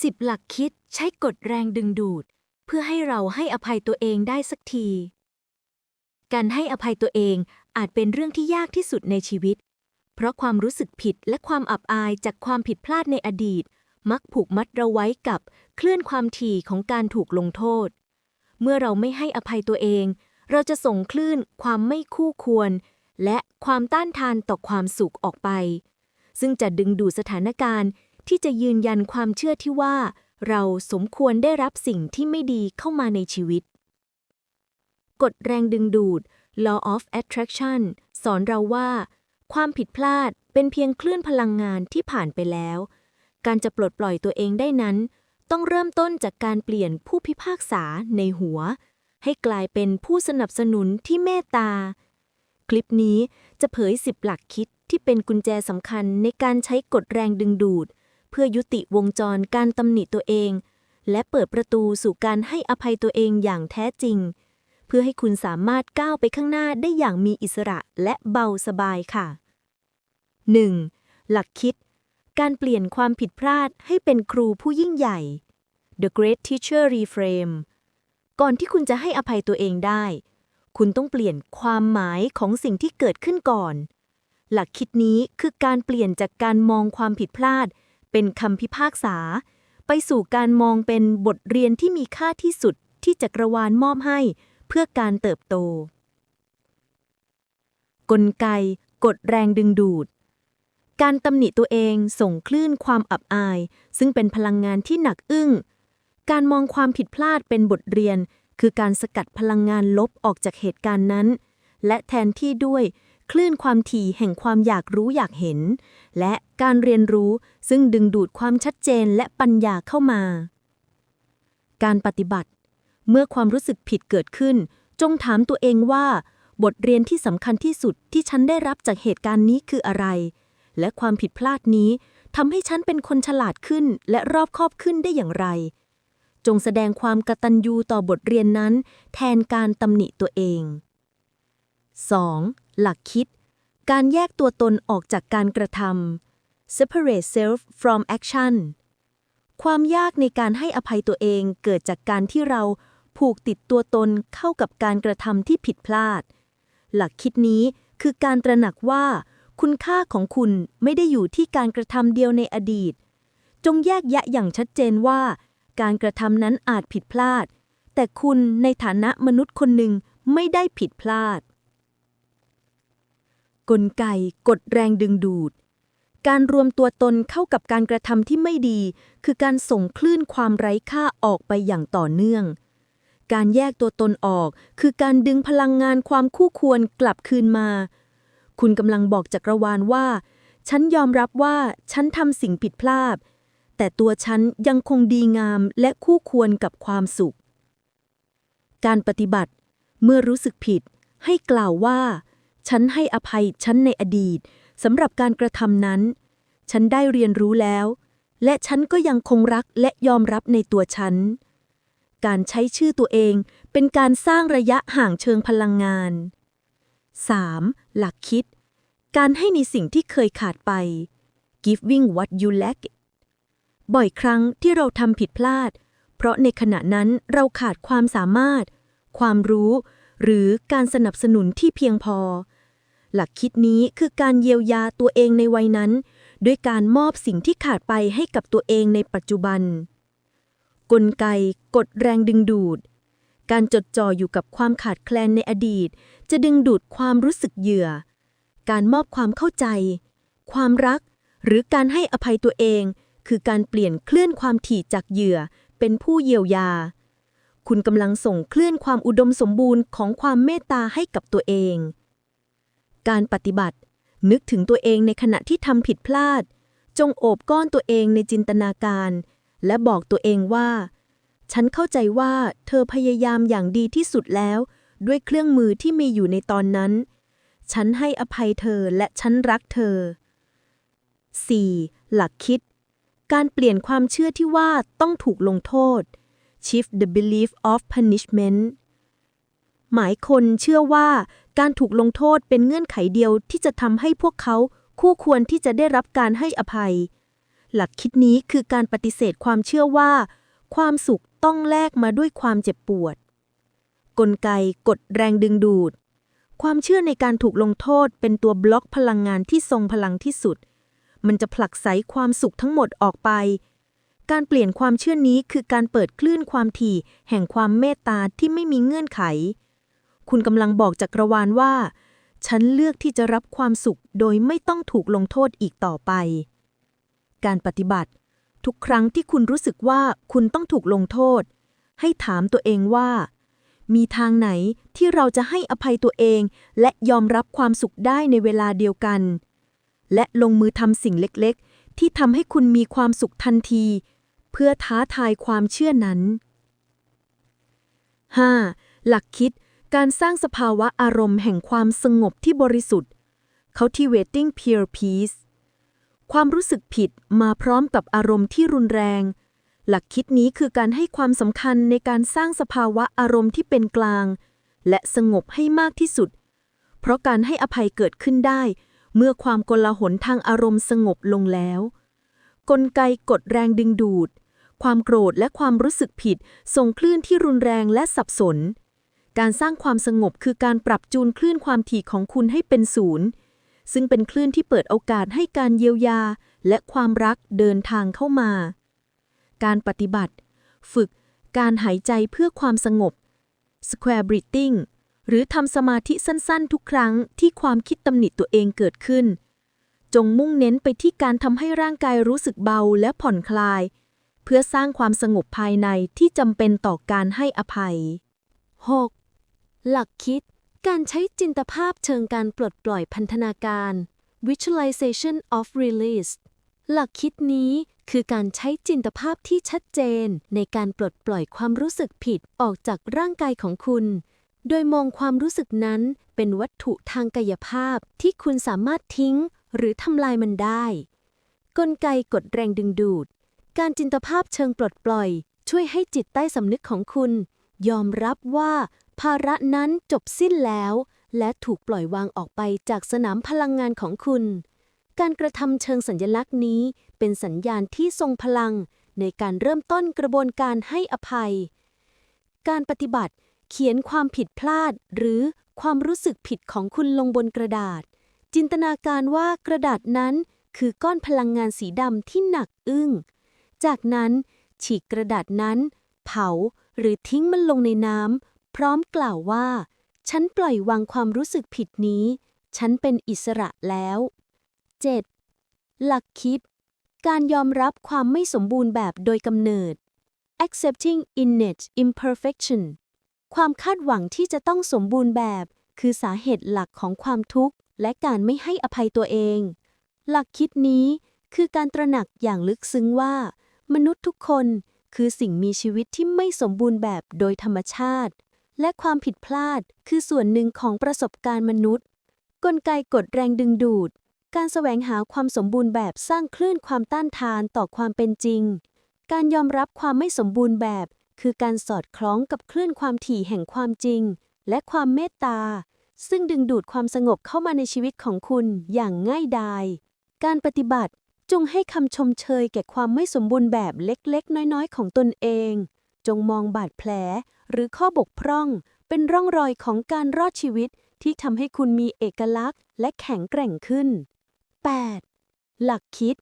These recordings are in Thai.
10หลักคิดใช้กฎแรงดึงดูด เพื่อให้เราให้อภัยตัวเองได้สักที การให้อภัยตัวเองอาจเป็นเรื่องที่ยากที่สุดในชีวิต เพราะความรู้สึกผิดและความอับอายจากความผิดพลาดในอดีต มักผูกมัดเราไว้กับคลื่นความถี่ของการถูกลงโทษ เมื่อเราไม่ให้อภัยตัวเอง เราจะส่งคลื่นความไม่คู่ควร และความต้านทานต่อความสุขออกไป ซึ่งจะดึงดูดสถานการณ์ ที่จะยืนยันความเชื่อที่ว่า เราสมควรได้รับสิ่งที่ไม่ดีเข้ามาในชีวิต กฎแรงดึงดูด law of attraction สอนเราว่า ความผิดพลาดเป็นเพียงคลื่นพลังงานที่ผ่านไปแล้ว การจะปลดปล่อยตัวเองได้นั้น ต้องเริ่มต้นจากการเปลี่ยนผู้พิพากษาในหัว ให้กลายเป็นผู้สนับสนุนที่เมตตา คลิปนี้จะเผย10หลักคิดที่เป็นกุญแจสำคัญในการใช้กฎแรงดึงดูด เพื่อยุติวงจรการตำหนิตัวเอง และเปิดประตูสู่การให้อภัยตัวเองอย่างแท้จริง เพื่อให้คุณสามารถก้าวไปข้างหน้าได้อย่างมีอิสระและเบาสบายค่ะ 1. หลักคิด การเปลี่ยนความผิดพลาดให้เป็นครูผู้ยิ่งใหญ่ The Great Teacher Reframe ก่อนที่คุณจะให้อภัยตัวเองได้ คุณต้องเปลี่ยนความหมายของสิ่งที่เกิดขึ้นก่อน หลักคิดนี้คือการเปลี่ยนจากการมองความผิดพลาด เป็นคำพิพากษา ไปสู่การมองเป็นบทเรียนที่มีค่าที่สุดที่จักรวาลมอบให้เพื่อการเติบโต กลไก กดแรงดึงดูด การตำหนิตัวเองส่งคลื่นความอับอาย ซึ่งเป็นพลังงานที่หนักอึ้ง การมองความผิดพลาดเป็นบทเรียน คือการสกัดพลังงานลบออกจากเหตุการณ์นั้น และแทนที่ด้วย คลื่นความถี่แห่งความอยากรู้อยากเห็น และการเรียนรู้ซึ่งดึงดูดความชัดเจนและปัญญาเข้ามา การปฏิบัติ เมื่อความรู้สึกผิดเกิดขึ้น จงถามตัวเองว่า บทเรียนที่สำคัญที่สุดที่ฉันได้รับจากเหตุการณ์นี้คืออะไร และความผิดพลาดนี้ทำให้ฉันเป็นคนฉลาดขึ้นและรอบคอบขึ้นได้อย่างไร จงแสดงความกตัญญูต่อบทเรียนนั้น แทนการตำหนิตัวเอง 2. หลักคิด การแยกตัวตนออกจากการกระทำ separate self from action ความยากในการให้อภัยตัวเองเกิดจากการที่เราผูกติดตัวตนเข้ากับการกระทำที่ผิดพลาด หลักคิดนี้คือการตระหนักว่า คุณค่าของคุณไม่ได้อยู่ที่การกระทำเดียวในอดีต จงแยกแยะอย่างชัดเจนว่า การกระทำนั้นอาจผิดพลาด แต่คุณในฐานะมนุษย์คนหนึ่งไม่ได้ผิดพลาด กลไก กดแรงดึงดูด การรวมตัวตนเข้ากับการกระทำที่ไม่ดี คือการส่งคลื่นความไร้ค่าออกไปอย่างต่อเนื่อง การแยกตัวตนออก คือการดึงพลังงานความคู่ควรกลับคืนมา คุณกำลังบอกจักรวาลว่า ฉันยอมรับว่าฉันทำสิ่งผิดพลาด แต่ตัวฉันยังคงดีงามและคู่ควรกับความสุข การปฏิบัติ เมื่อรู้สึกผิด ให้กล่าวว่า ฉันให้อภัยฉันในอดีตสำหรับการกระทำนั้น ฉันได้เรียนรู้แล้ว และฉันก็ยังคงรักและยอมรับในตัวฉัน การใช้ชื่อตัวเองเป็นการสร้างระยะห่างเชิงพลังงาน 3. หลักคิด การให้ในสิ่งที่เคยขาดไป giving what you lack บ่อยครั้งที่เราทำผิดพลาด เพราะในขณะนั้นเราขาดความสามารถ ความรู้ หรือการสนับสนุนที่เพียงพอ หลักคิดนี้คือการเยียวยาตัวเองในวัยนั้น ด้วยการมอบสิ่งที่ขาดไปให้กับตัวเองในปัจจุบัน กลไกกดแรงดึงดูด การจดจ่ออยู่กับความขาดแคลนในอดีต จะดึงดูดความรู้สึกเหยื่อ การมอบความเข้าใจ ความรัก หรือการให้อภัยตัวเอง คือการเปลี่ยนเคลื่อนความถี่จากเหยื่อ เป็นผู้เยียวยา คุณกำลังส่งเคลื่อนความอุดมสมบูรณ์ของความเมตตาให้กับตัวเอง การปฏิบัติ นึกถึงตัวเองในขณะที่ทำผิดพลาด จงโอบก้อนตัวเองในจินตนาการ และบอกตัวเองว่า ฉันเข้าใจว่าเธอพยายามอย่างดีที่สุดแล้ว ด้วยเครื่องมือที่มีอยู่ในตอนนั้น ฉันให้อภัยเธอและฉันรักเธอ 4. หลักคิด การเปลี่ยนความเชื่อที่ว่าต้องถูกลงโทษ shift the belief of punishment หมายคนเชื่อว่า การถูกลงโทษเป็นเงื่อนไขเดียวที่จะทำให้พวกเขาคู่ควรที่จะได้รับการให้อภัย หลักคิดนี้คือการปฏิเสธความเชื่อว่า ความสุขต้องแลกมาด้วยความเจ็บปวด กลไกกดแรงดึงดูด ความเชื่อในการถูกลงโทษเป็นตัวบล็อกพลังงานที่ทรงพลังที่สุด มันจะผลักไสความสุขทั้งหมดออกไป การเปลี่ยนความเชื่อนี้คือการเปิดคลื่นความถี่ แห่งความเมตตาที่ไม่มีเงื่อนไข คุณกำลังบอกจักรวาลว่า ฉันเลือกที่จะรับความสุขโดยไม่ต้องถูกลงโทษอีกต่อไป การปฏิบัติ ทุกครั้งที่คุณรู้สึกว่าคุณต้องถูกลงโทษ ให้ถามตัวเองว่า มีทางไหนที่เราจะให้อภัยตัวเอง และยอมรับความสุขได้ในเวลาเดียวกัน และลงมือทำสิ่งเล็กๆ ที่ทำให้คุณมีความสุขทันที เพื่อท้าทายความเชื่อนั้น 5. หลักคิด การสร้างสภาวะอารมณ์แห่งความสงบที่บริสุทธิ์ cultivating pure peace ความรู้สึกผิดมาพร้อมกับอารมณ์ที่รุนแรง หลักคิดนี้คือการให้ความสำคัญในการสร้างสภาวะอารมณ์ที่เป็นกลาง และสงบให้มากที่สุด เพราะการให้อภัยเกิดขึ้นได้ เมื่อความกลาหลทางอารมณ์สงบลงแล้ว กลไกกดแรงดึงดูด ความโกรธและความรู้สึกผิดส่งคลื่นที่รุนแรงและสับสน การสร้างความสงบคือการปรับจูนคลื่นความถี่ของคุณให้เป็นศูนย์ ซึ่งเป็นคลื่นที่เปิดโอกาสให้การเยียวยา และความรักเดินทางเข้ามา การปฏิบัติ ฝึก การหายใจเพื่อความสงบ square breathing หรือทำสมาธิสั้นๆ ทุกครั้งที่ความคิดตำหนิตัวเองเกิดขึ้น จงมุ่งเน้นไปที่การทำให้ร่างกายรู้สึกเบาและผ่อนคลาย เพื่อสร้างความสงบภายในที่จำเป็นต่อการให้อภัย 6. หลักคิด การใช้จินตภาพเชิงการปลดปล่อยพันธนาการ visualization of release หลักคิดนี้คือการใช้จินตภาพที่ชัดเจน ในการปลดปล่อยความรู้สึกผิดออกจากร่างกายของคุณ โดยมองความรู้สึกนั้นเป็นวัตถุทางกายภาพที่คุณสามารถทิ้ง หรือทำลายมันได้ กลไกกดแรงดึงดูด การจินตภาพเชิงปลดปล่อย ช่วยให้จิตใต้สำนึกของคุณ ยอมรับว่าภาระนั้นจบสิ้นแล้ว และถูกปล่อยวางออกไปจากสนามพลังงานของคุณ การกระทำเชิงสัญลักษณ์นี้เป็นสัญญาณที่ทรงพลังในการเริ่มต้นกระบวนการให้อภัย การปฏิบัติเขียนความผิดพลาด หรือความรู้สึกผิดของคุณลงบนกระดาษ จินตนาการว่ากระดาษนั้นคือก้อนพลังงานสีดำที่หนักอึ้ง จากนั้น ฉีกกระดาษนั้น เผาหรือทิ้งมันลงในน้ำ พร้อมกล่าวว่า ฉันปล่อยวางความรู้สึกผิดนี้ ฉันเป็นอิสระแล้ว 7. หลักคิด การยอมรับความไม่สมบูรณ์แบบโดยกำเนิด accepting innate imperfection ความคาดหวังที่จะต้องสมบูรณ์แบบ คือสาเหตุหลักของความทุกข์ และการไม่ให้อภัยตัวเอง หลักคิดนี้คือการตระหนักอย่างลึกซึ้งว่า มนุษย์ทุกคนคือสิ่งมีชีวิตที่ไม่สมบูรณ์แบบโดยธรรมชาติ และความผิดพลาดคือส่วนหนึ่งของประสบการณ์มนุษย์ กลไกกดแรงดึงดูด การแสวงหาความสมบูรณ์แบบสร้างคลื่นความต้านทานต่อความเป็นจริง การยอมรับความไม่สมบูรณ์แบบ คือการสอดคล้องกับคลื่นความถี่แห่งความจริง และความเมตตา ซึ่งดึงดูดความสงบเข้ามาในชีวิตของคุณอย่างง่ายดายการปฏิบัติจงให้คำชมเชยแก่ความไม่สมบูรณ์แบบเล็กๆ น้อยๆ ของตนเอง จงมองบาดแผล หรือข้อบกพร่อง เป็นร่องรอยของการรอดชีวิตที่ทำให้คุณมีเอกลักษณ์ และแข็งแกร่งขึ้น 8. หลักคิด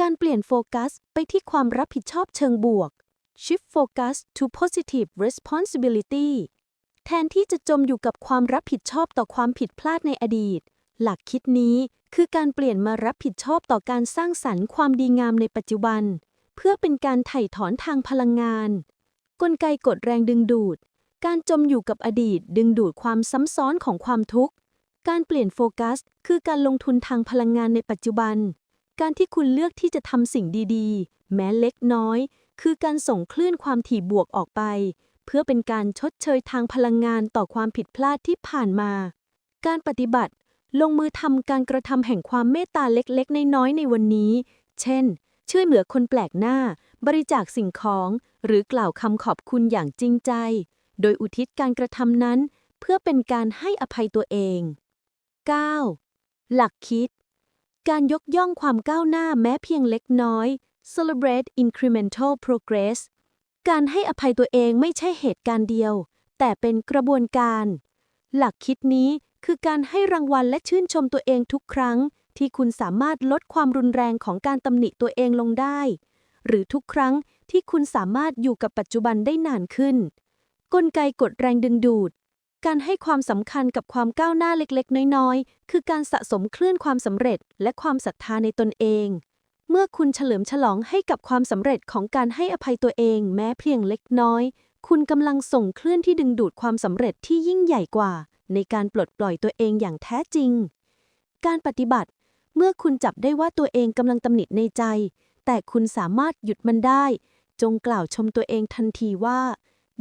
การเปลี่ยนโฟกัสไปที่ความรับผิดชอบเชิงบวก shift focus to positive responsibility แทนที่จะจมอยู่กับความรับผิดชอบต่อความผิดพลาดในอดีต หลักคิดนี้คือการเปลี่ยนมารับผิดชอบต่อการสร้างสรรค์ความดีงามในปัจจุบัน เพื่อเป็นการไถ่ถอนทางพลังงาน กลไกกดแรงดึงดูด การจมอยู่กับอดีตดึงดูดความซ้ำซ้อนของความทุกข์ การเปลี่ยนโฟกัส คือการลงทุนทางพลังงานในปัจจุบัน การที่คุณเลือกที่จะทำสิ่งดีๆ แม้เล็กน้อย คือการส่งคลื่นความถี่บวกออกไป เพื่อเป็นการชดเชยทางพลังงานต่อความผิดพลาดที่ผ่านมา การปฏิบัติ ลงมือทำการกระทำแห่งความเมตตาเล็กๆ น้อยๆในวันนี้ เช่น ช่วยเหลือคนแปลกหน้า บริจาคสิ่งของ หรือกล่าวคำขอบคุณอย่างจริงใจ โดยอุทิศการกระทำนั้น เพื่อเป็นการให้อภัยตัวเอง 9. หลักคิด การยกย่องความก้าวหน้าแม้เพียงเล็กน้อย celebrate incremental progress การให้อภัยตัวเองไม่ใช่เหตุการณ์เดียว แต่เป็นกระบวนการ หลักคิดนี้คือการให้รางวัลและชื่นชมตัวเองทุกครั้ง ที่คุณสามารถลดความรุนแรงของการตำหนิตัวเองลงได้ หรือทุกครั้งที่คุณสามารถอยู่กับปัจจุบันได้นานขึ้น กลไกกดแรงดึงดูด การให้ความสำคัญกับความก้าวหน้าเล็กๆ น้อยๆ คือการสะสมคลื่นความสำเร็จและความศรัทธาในตนเอง เมื่อคุณเฉลิมฉลองให้กับความสำเร็จของการให้อภัยตัวเอง แม้เพียงเล็กน้อย คุณกำลังส่งคลื่นที่ดึงดูดความสำเร็จที่ยิ่งใหญ่กว่า ในการปลดปล่อยตัวเองอย่างแท้จริง การปฏิบัติ เมื่อคุณจับได้ว่าตัวเองกำลังตำหนิในใจ แต่คุณสามารถหยุดมันได้ จงกล่าวชมตัวเองทันทีว่า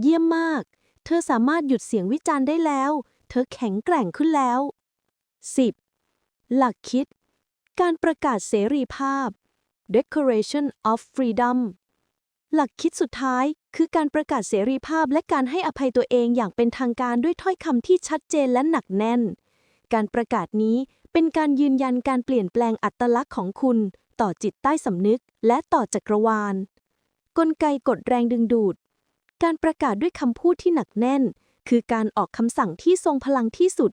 เยี่ยมมาก เธอสามารถหยุดเสียงวิจารณ์ได้แล้ว เธอแข็งแกร่งขึ้นแล้ว 10. หลักคิด การประกาศเสรีภาพ Declaration of Freedom หลักคิดสุดท้ายคือการประกาศเสรีภาพและการให้อภัยตัวเองอย่างเป็นทางการด้วยถ้อยคำที่ชัดเจนและหนักแน่น การประกาศนี้เป็นการยืนยันการเปลี่ยนแปลงอัตลักษณ์ของคุณ ต่อจิตใต้สำนึกและต่อจักรวาล กลไกกดแรงดึงดูด การประกาศด้วยคำพูดที่หนักแน่น คือการออกคำสั่งที่ทรงพลังที่สุด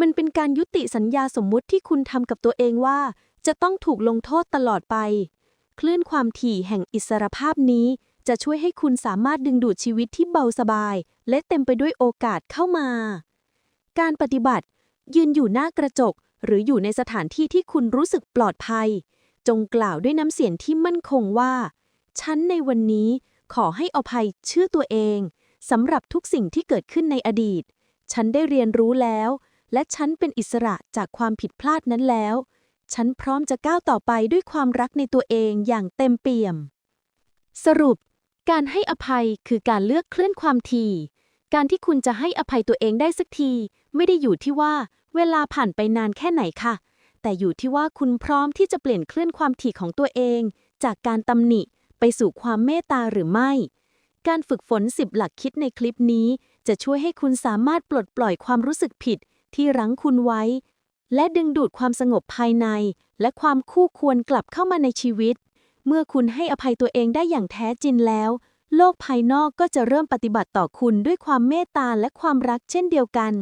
มันเป็นการยุติสัญญาสมมุติที่คุณทำกับตัวเองว่า จะต้องถูกลงโทษตลอดไป คลื่นความถี่แห่งอิสรภาพนี้จะช่วยให้คุณสามารถดึงดูดชีวิตที่เบาสบาย และเต็มไปด้วยโอกาสเข้ามา การปฏิบัติ ยืนอยู่หน้ากระจก หรืออยู่ในสถานที่ที่คุณรู้สึกปลอดภัย จงกล่าวด้วยน้ำเสียงที่มั่นคงว่า ฉันในวันนี้ขอให้อภัยชื่อตัวเองสำหรับทุกสิ่งที่เกิดขึ้นในอดีต ฉันได้เรียนรู้แล้ว และฉันเป็นอิสระจากความผิดพลาดนั้นแล้ว ฉันพร้อมจะก้าวต่อไปด้วยความรักในตัวเองอย่างเต็มเปี่ยม สรุป การให้อภัยคือการเลือกเคลื่อนความถี่ การที่คุณจะให้อภัยตัวเองได้สักที ไม่ได้อยู่ที่ว่า เวลาผ่านไปนานแค่ไหนค่ะ แต่อยู่ที่ว่าคุณพร้อมที่จะเปลี่ยนเคลื่อนความถี่ของตัวเอง จากการตำหนิไปสู่ความเมตตาหรือไม่ การฝึกฝน10หลักคิดในคลิปนี้ จะช่วยให้คุณสามารถปลดปล่อยความรู้สึกผิดที่รั้งคุณไว้ และดึงดูดความสงบภายใน และความคู่ควรกลับเข้ามาในชีวิต เมื่อคุณให้อภัยตัวเองได้อย่างแท้จริงแล้ว โลกภายนอกก็จะเริ่มปฏิบัติต่อคุณด้วยความเมตตาและความรักเช่นเดียวกัน